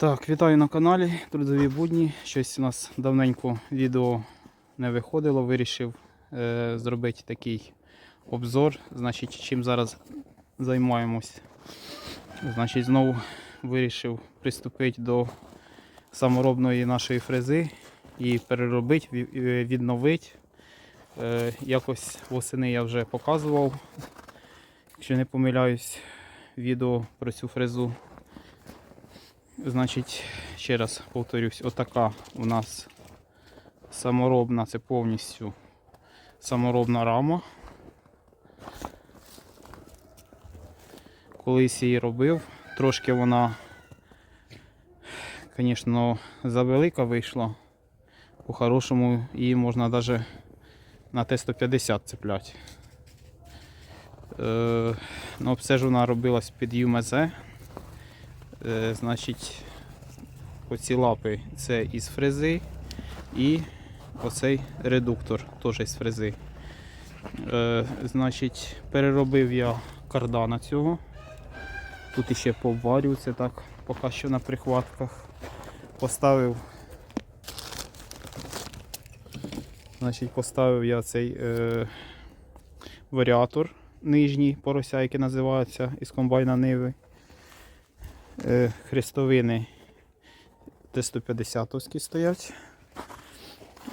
Так, вітаю на каналі Трудові будні. Щось у нас давненько відео не виходило. Вирішив е, зробити такий обзор. Значить, чим зараз займаємось. Значить, знову вирішив приступити до саморобної нашої фрези і переробити, е, відновити. Е, якось восени я вже показував, якщо не помиляюсь, відео про цю фрезу. Значить, ще раз повторюсь, отака у нас саморобна, це повністю саморобна рама. Колись її робив, трошки вона, звісно, завелика вийшла. По-хорошому її можна навіть на Т-150 цепляти. Е, ну, все ж вона робилась під ЮМЗ. Е, значить, оці лапи це із фрези і оцей редуктор теж із фрези. Е, значить, переробив я кардана цього. Тут іще поварю, це так, поки що на прихватках. Поставив. Значить, поставив я цей е, варіатор нижній порося, який називається із комбайна Ниви хрестовини Т-150 стоять.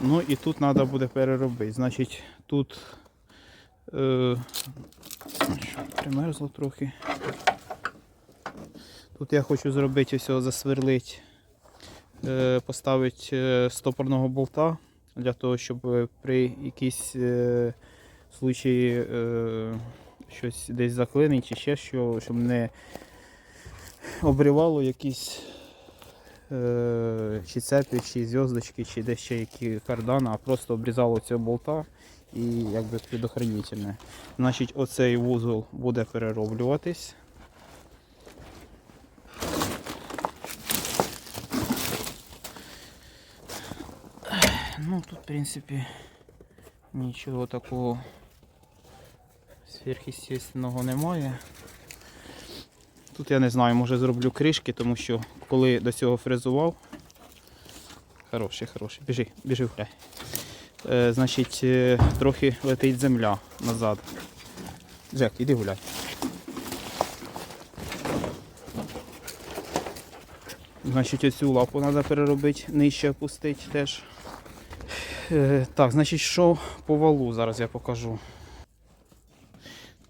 Ну і тут треба буде переробити. Значить, тут е, примерзло трохи. Тут я хочу зробити ось засверлити, е, поставити е, стопорного болта для того, щоб е, при якійсь е, случаї е, щось десь заклинить чи ще що, щоб не обривало якісь е, чи цепі, чи зв'язочки, чи десь ще які кардани, а просто обрізало цього болта і якби предохранительне. Значить, оцей вузол буде перероблюватись. Ну, тут, в принципі, нічого такого сверхъестественного немає. Тут я не знаю, може зроблю кришки, тому що коли до цього фрезував. Хороший, хороший. Біжи, біжи гуляй. Е, значить, е, трохи летить земля назад. Джек, іди гуляй. Значить, оцю лапу треба переробити, нижче опустити теж. Е, так, значить, що по валу зараз я покажу.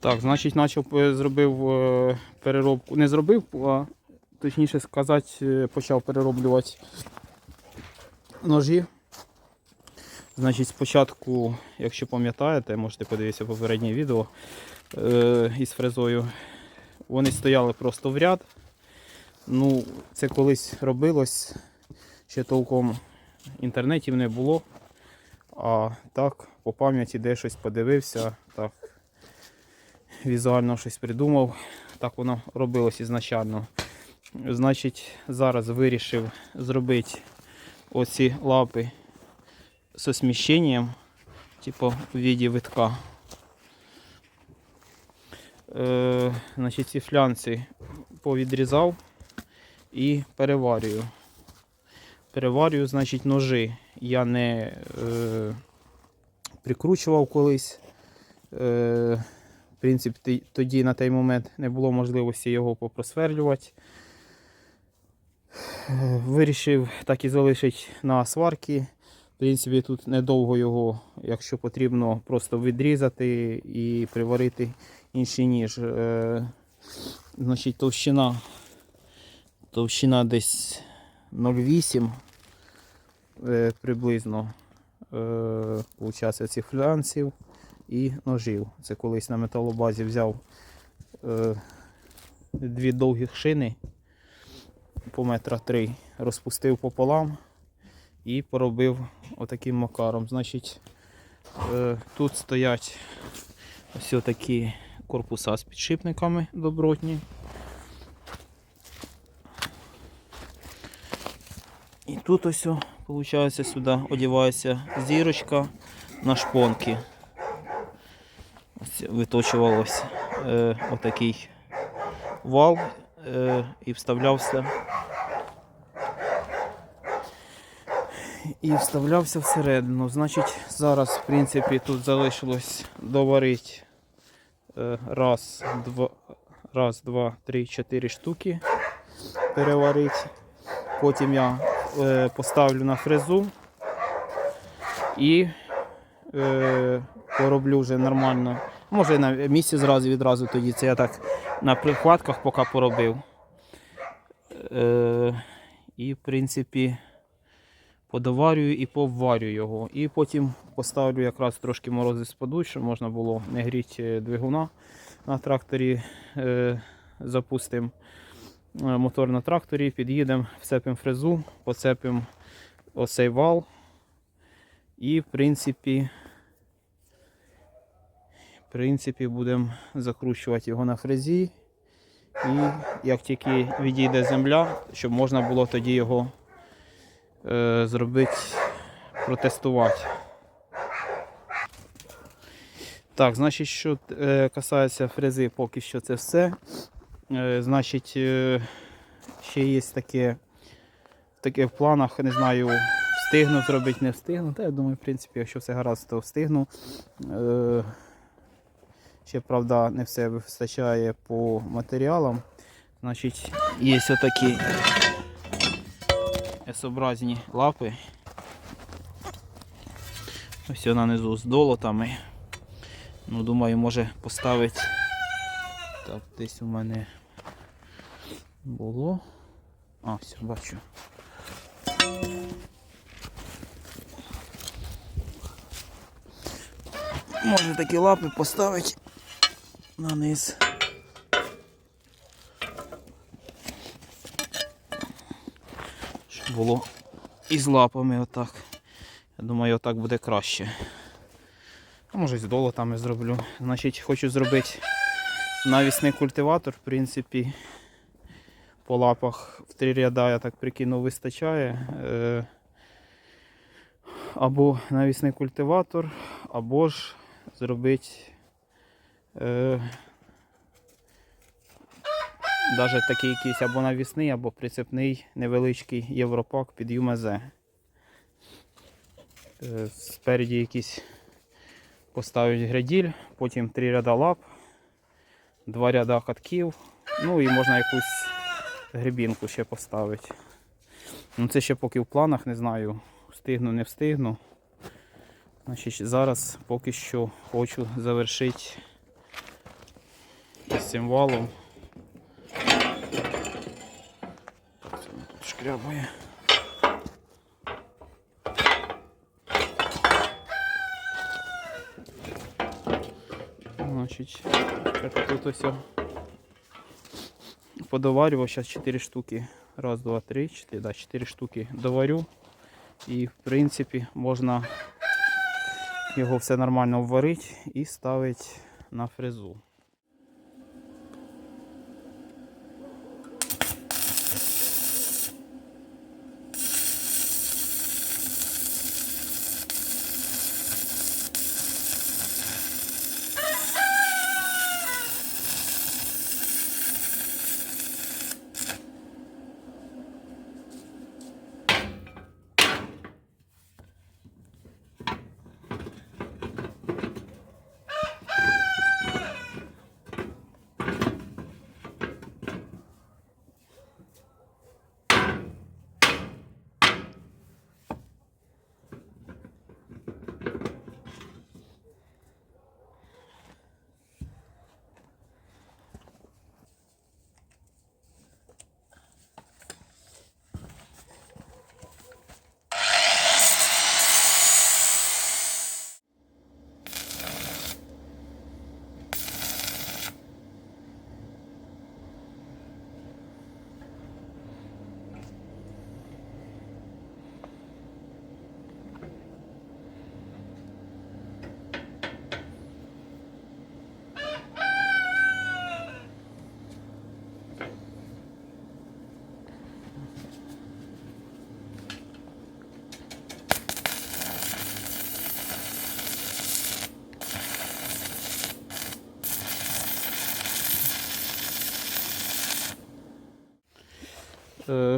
Так, значить, почав е, зробив е, переробку. Не зробив, а точніше сказати, е, почав перероблювати ножі. Значить, спочатку, якщо пам'ятаєте, можете подивитися попереднє відео із фрезою. Вони стояли просто в ряд. Ну, це колись робилось, ще толком інтернетів не було. А так, по пам'яті де щось подивився, так візуально щось придумав. Так воно робилось ізначально. Значить, зараз вирішив зробити оці лапи з осміщенням, типу в віді витка. Е, значить, ці флянці повідрізав і переварюю. Переварюю, значить, ножи. Я не е, прикручував колись. Е, в принципі, тоді на той момент не було можливості його попросверлювати. Вирішив так і залишити на сварки. В принципі, тут недовго його, якщо потрібно, просто відрізати і приварити інший ніж. Е, значить, товщина, товщина десь 0,8 е, приблизно. Е, Получається цих флянців і ножів. Це колись на металобазі взяв е, дві довгих шини по метра три, розпустив пополам і поробив отаким макаром. Значить, е, тут стоять ось такі корпуса з підшипниками добротні. І тут ось, виходить, сюди одягається зірочка на шпонки. Ось виточувалось е, отакий вал е, і вставлявся і вставлявся всередину. Значить, зараз, в принципі, тут залишилось доварити е, раз, два, раз, два, три, чотири штуки. Переварити. Потім я е, поставлю на фрезу і е, пороблю вже нормально. Може на місці зразу відразу тоді. Це я так на прихватках поки поробив. Е, і в принципі подоварюю і поварю його. І потім поставлю якраз трошки морози спадуть, щоб можна було не гріти двигуна на тракторі. Е, запустимо е, мотор на тракторі, під'їдемо, всепимо фрезу, поцепимо оцей вал. І в принципі, принципі будемо закручувати його на фрезі. І як тільки відійде земля, щоб можна було тоді його е, зробити, протестувати. Так, значить, що е, касається фрези, поки що це все. Е, значить, е, ще є таке, таке в планах, не знаю, встигну зробити, не встигну. Та я думаю, в принципі, якщо все гаразд, то встигну. Е, ще, правда, не все вистачає по матеріалам. Значить, є отакі S-образні лапи. Ось вона внизу з долотами. Ну, думаю, може поставити. Так, десь у мене було. А, все, бачу. Можна такі лапи поставити на низ. Щоб було із лапами отак. Я думаю, отак буде краще. А може з долотами зроблю. Значить, хочу зробити навісний культиватор, в принципі, по лапах в три ряда, я так прикинув, вистачає. Е, Або навісний культиватор, або ж зробити е, навіть такий якийсь або навісний, або прицепний невеличкий європак під ЮМЗ. Е, Спереді якийсь поставить граділь, потім три ряда лап, два ряда катків, ну і можна якусь грибінку ще поставити. Ну це ще поки в планах, не знаю, встигну, не встигну. Значить, зараз поки що хочу завершити з цим валом. Тут шкрябає. Значить, тут ось подоварював, зараз 4 штуки. Раз, два, три, чотири, да, 4 штуки доварю. І в принципі можна його все нормально вварити і ставити на фрезу.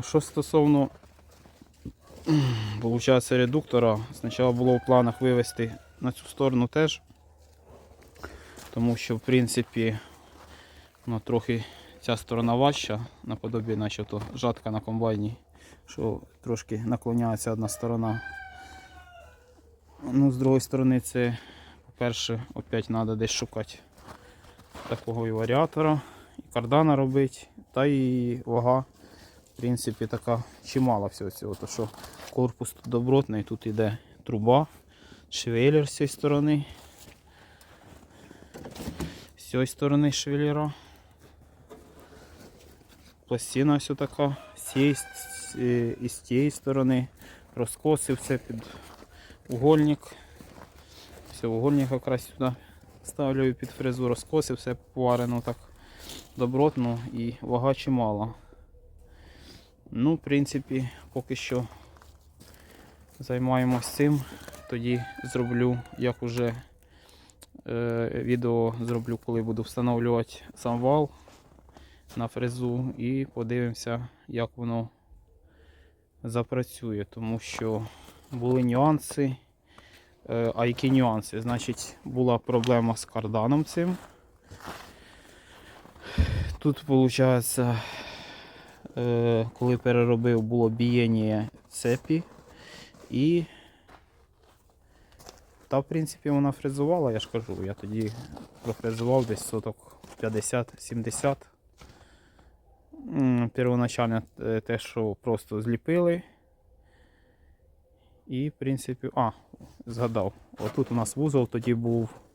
Що стосовно Получається редуктора. Спочатку було в планах вивести на цю сторону теж. Тому що, в принципі, ну, трохи ця сторона важча, наподобі, наче то жатка на комбайні, що трошки наклоняється одна сторона. Ну, з другої сторони, це, по-перше, опять треба десь шукати такого і варіатора, і кардана робити, та і вага, в принципі, така чимала всього цього. То що корпус тут добротний, тут іде труба, швеллер з цієї сторони. З цієї сторони швеллера. Пластина ось така, е, і з тієї сторони. Розкоси все під угольник. Все, угольник якраз сюди ставлю під фрезу розкоси, все поварено так добротно і вага чимала. Ну, в принципі, поки що займаємось цим. Тоді зроблю, як уже е, відео зроблю, коли буду встановлювати сам вал на фрезу і подивимося, як воно запрацює, тому що були нюанси. Е, А які нюанси? Значить, була проблема з карданом цим. Тут, виходить, коли переробив, було бієння цепі і та, в принципі, вона фрезувала, я ж кажу, я тоді профрезував десь соток 50-70. Первоначально е, те, що просто зліпили. І, в принципі, а, згадав. Отут у нас вузол тоді був е,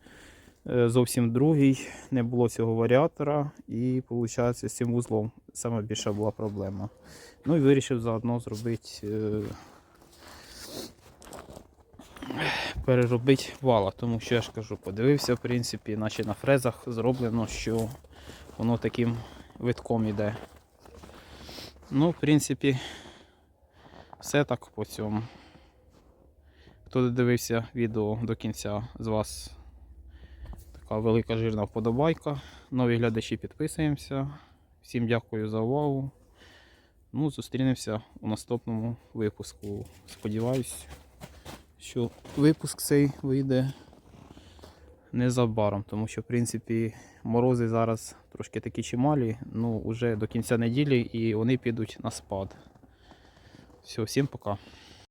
зовсім другий, не було цього варіатора, і, виходить, з цим вузлом саме більша була проблема. Ну і вирішив заодно зробити. е, Переробити вала, тому що я ж кажу, подивився, в принципі, наче на фрезах зроблено, що воно таким витком іде. Ну, в принципі, все так по цьому. Хто додивився відео до кінця з вас така велика жирна вподобайка. Нові глядачі підписуємося. Всім дякую за увагу. Ну, зустрінемося у наступному випуску. Сподіваюсь, що випуск цей вийде незабаром, тому що, в принципі, морози зараз трошки такі чималі, ну, вже до кінця неділі і вони підуть на спад. Все, всім пока.